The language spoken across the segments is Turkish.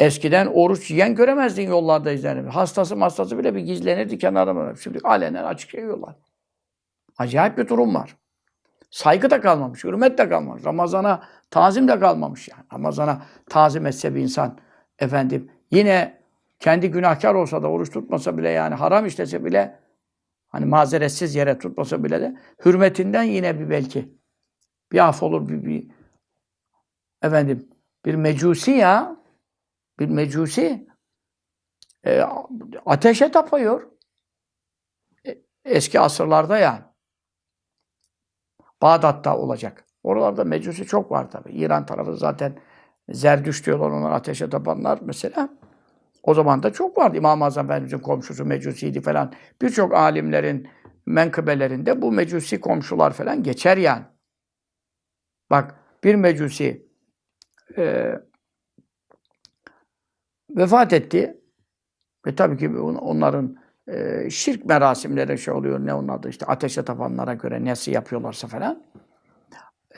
Eskiden oruç yiyen göremezdin yollarda izlenir. Hastası hastası bile bir gizlenirdi kenarına. Şimdi alenen açık yiyorlar. Acayip bir durum var. Saygı da kalmamış, hürmet de kalmamış. Ramazana tazim de kalmamış yani. Ramazana tazim etse bir insan efendim yine kendi günahkar olsa da oruç tutmasa bile yani haram işlese bile hani mazeretsiz yere tutmasa bile de hürmetinden yine bir belki bir af olur bir, bir efendim bir mecusi ya bir mecusi e, ateşe tapıyor. E, eski asırlarda yani. Bağdat'ta olacak. Oralarda mecusi çok var tabii. İran tarafı zaten Zerdüş diyorlar onlar ateşe tapanlar mesela. O zaman da çok vardı. İmam-ı Azam Efendimiz'in komşusu mecusiydi falan. Birçok alimlerin menkıbelerinde bu mecusi komşular falan geçer yani. Bak bir mecusi e, vefat etti. Ve tabii ki on- onların e, şirk merasimleri şey oluyor. Ne onun adı işte ateşe tapanlara göre nesi yapıyorlarsa falan.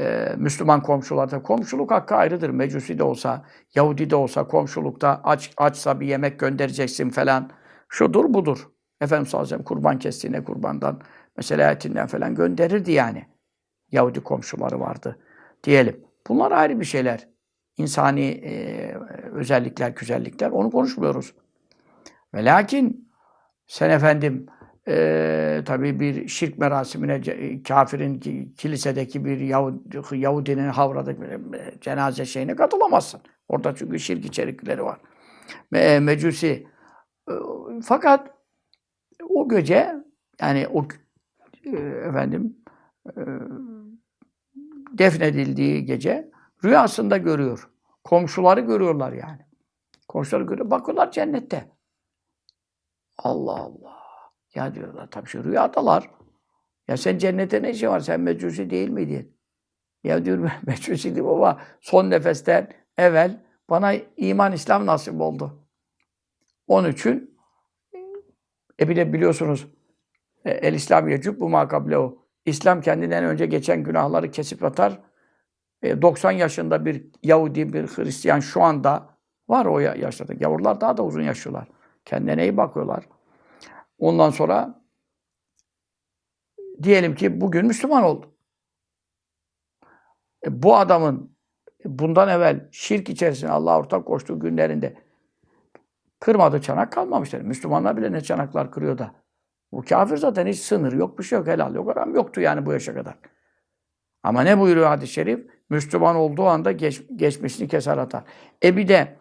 E, Müslüman komşularda komşuluk hakkı ayrıdır. Mecusi de olsa, Yahudi de olsa komşulukta aç açsa bir yemek göndereceksin falan. Şudur budur. Efendimiz sallallahu aleyhi ve kurban kestiğine kurbandan mesela etinden falan gönderirdi yani. Yahudi komşuları vardı diyelim. Bunlar ayrı bir şeyler. İnsani e, özellikler, güzellikler. Onu konuşmuyoruz. Ve lakin sen efendim e, tabii bir şirk merasimine kafirin ki- kilisedeki bir Yahudi, Yahudinin havradaki cenaze şeyine katılamazsın. Orada çünkü şirk içerikleri var. Me, mecusi. Fakat o gece yani o efendim defnedildiği gece rüyasında görüyor. Komşuları görüyorlar yani. Komşuları görüyor. Bakıyorlar cennette. Allah Allah. Ya diyorlar tabii şu rüyadalar. Ya sen cennete ne işin var? Sen mecusi değil miydin? Ya diyor ben mecusiydim ama son nefesten evvel bana iman İslam nasip oldu. Onun için e bir de biliyorsunuz e, el İslam yecub bu makablehu. İslam kendinden önce geçen günahları kesip atar. E, 90 yaşında bir Yahudi, bir Hristiyan şu anda var o ya- yaşlarda. Yavrular daha da uzun yaşıyorlar. Kendine iyi bakıyorlar. Ondan sonra diyelim ki bugün Müslüman oldu. E, bu adamın bundan evvel şirk içerisinde Allah'a ortak koştuğu günlerinde kırmadığı çanak kalmamıştır. Müslümanlar bile ne çanaklar kırıyor da. Bu kafir zaten hiç sınır yok, bir şey yok, helal yok, haram yoktu yani bu yaşa kadar. Ama ne buyuruyor hadis-i şerif? Müslüman olduğu anda geç, geçmişini keser atar. E bir de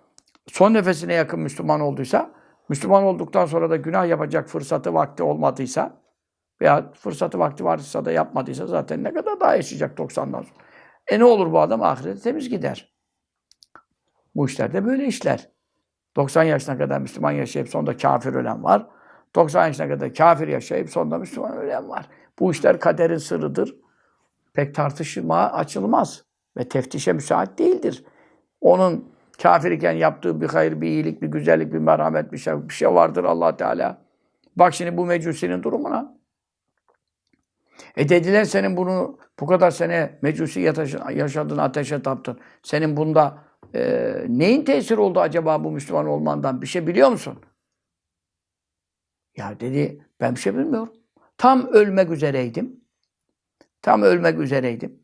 son nefesine yakın Müslüman olduysa, Müslüman olduktan sonra da günah yapacak fırsatı, vakti olmadıysa veya fırsatı, vakti varsa da yapmadıysa zaten ne kadar daha yaşayacak 90'dan sonra. E ne olur bu adam? Ahirete temiz gider. Bu işler de böyle işler. 90 yaşına kadar Müslüman yaşayıp sonunda kafir ölen var. 90 yaşına kadar kafir yaşayıp sonunda Müslüman ölen var. Bu işler kaderin sırrıdır. Pek tartışma açılmaz. Ve teftişe müsait değildir. Onun kafir iken yaptığı bir hayır, bir iyilik, bir güzellik, bir merhamet, bir şey, bir şey vardır allah Teala. Bak şimdi bu mecusinin durumuna. E dediler senin bunu bu kadar sene mecusi yaşadın, ateşe taptın. Senin bunda e, neyin tesiri oldu acaba bu Müslüman olmandan? Bir şey biliyor musun? Ya dedi ben bir şey bilmiyorum. Tam ölmek üzereydim. Tam ölmek üzereydim.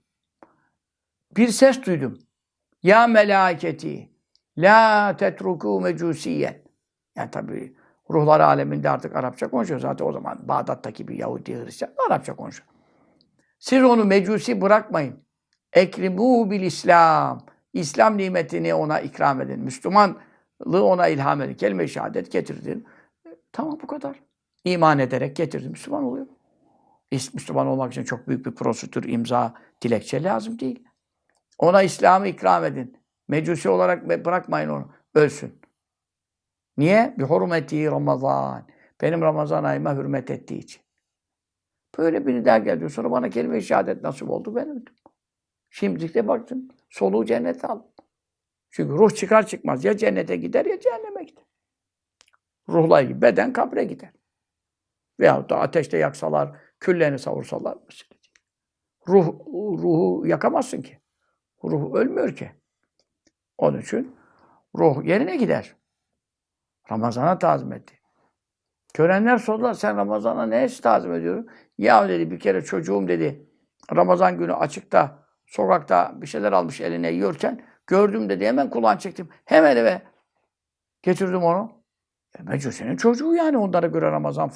Bir ses duydum. Ya melaketi la tetruku mecusiyen. Yani tabii ruhlar aleminde artık Arapça konuşuyor. Zaten o zaman Bağdat'taki bir Yahudi Hristiyan Arapça konuşuyor. Siz onu mecusi bırakmayın. Ekrimu bil İslam. İslam nimetini ona ikram edin. Müslümanlığı ona ilham edin. Kelime-i şehadet getirdin. E, Tamam bu kadar. İman ederek getirdin. Müslüman oluyor. Müslüman olmak için çok büyük bir prosedür, imza, dilekçe lazım değil. Ona İslam'ı ikram edin. Mecusi olarak bırakmayın onu. Ölsün. Niye? Bir hürmeti Ramazan. Benim Ramazan ayıma hürmet ettiği için. Böyle biri daha geldi. Sonra bana kelime-i şehadet nasip oldu. Ben öldüm. Şimdi de baktım. Soluğu cennete aldım. Çünkü ruh çıkar çıkmaz ya cennete gider ya cehenneme gider. Ruhla gibi beden kabre gider. Veyahut da ateşte yaksalar, küllerini savursalar. Ruh, ruhu yakamazsın ki. Ruh ölmüyor ki. Onun için ruh yerine gider. Ramazan'a tazim etti. Görenler sordular sen Ramazan'a ne tazim ediyorsun? Ya dedi bir kere çocuğum dedi Ramazan günü açıkta sokakta bir şeyler almış eline yiyorken gördüm dedi hemen kulağını çektim. Hemen eve getirdim onu. E, Mecusi'nin çocuğu yani onlara göre Ramazan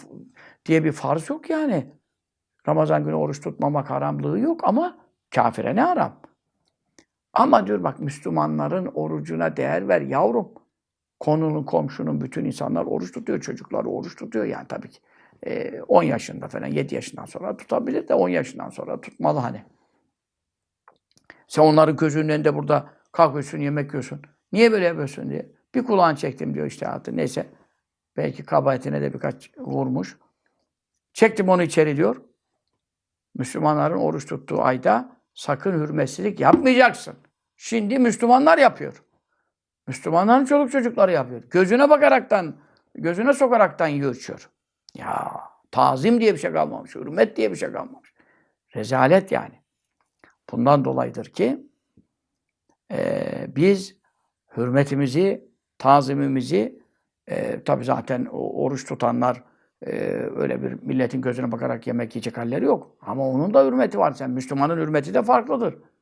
diye bir farz yok yani. Ramazan günü oruç tutmamak haramlığı yok ama kafire ne haram? Ama diyor bak Müslümanların orucuna değer ver yavrum. Konunun, komşunun, bütün insanlar oruç tutuyor. Çocuklar oruç tutuyor yani tabii ki. Ee, 10 yaşında falan, 7 yaşından sonra tutabilir de 10 yaşından sonra tutmalı hani. Sen onların gözünün önünde burada kalkıyorsun, yemek yiyorsun. Niye böyle yapıyorsun diye. Bir kulağını çektim diyor işte artık. Neyse. Belki kabahatine de birkaç vurmuş. Çektim onu içeri diyor. Müslümanların oruç tuttuğu ayda sakın hürmetsizlik yapmayacaksın. Şimdi Müslümanlar yapıyor. Müslümanların çoluk çocukları yapıyor. Gözüne bakaraktan, gözüne sokaraktan yiyor içiyor. Ya tazim diye bir şey kalmamış, hürmet diye bir şey kalmamış. Rezalet yani. Bundan dolayıdır ki eee, biz hürmetimizi, tazimimizi eee tabi zaten oruç tutanlar eee, öyle bir milletin gözüne bakarak yemek yiyecek halleri yok. Ama onun da hürmeti var. Sen Müslümanın hürmeti de farklıdır.